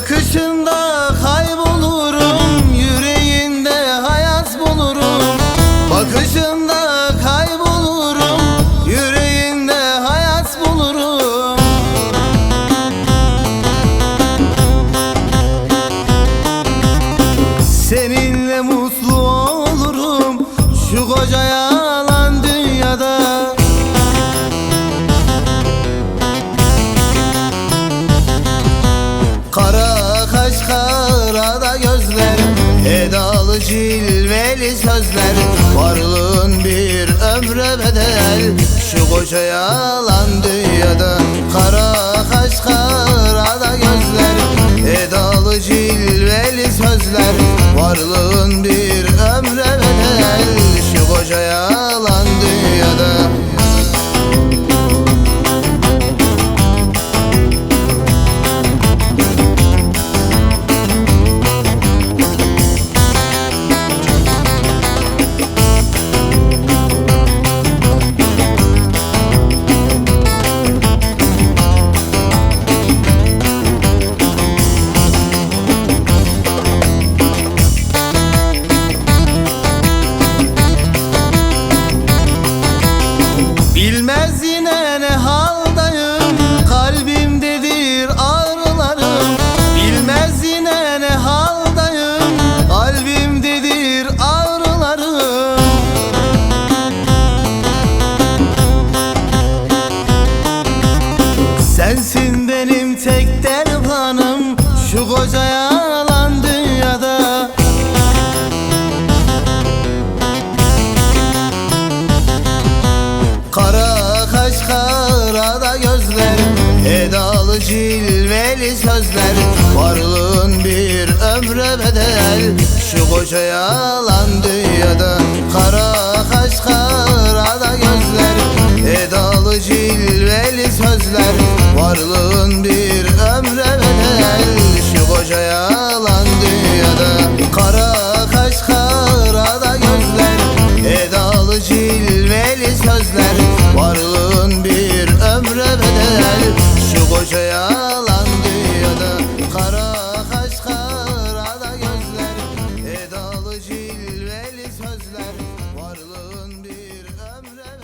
Bakışın Kara kaş kara da gözler Edalı cilveli sözler Varlığın bir ömre bedel. Şu koca yalan dünyada Kara kaş kara da gözler Edalı cilveli sözler Varlığın bir Bilmez yine sözler Varlığın bir ömre bedel. Şu koca yalan dünyada Kara kaş kara da gözler. Edalı cilveli sözler Varlığın bir ömre bedel. Şu koca yalan dünyada Kara kaş kara da gözler. Edalı cilveli sözler Varlığın bir ömre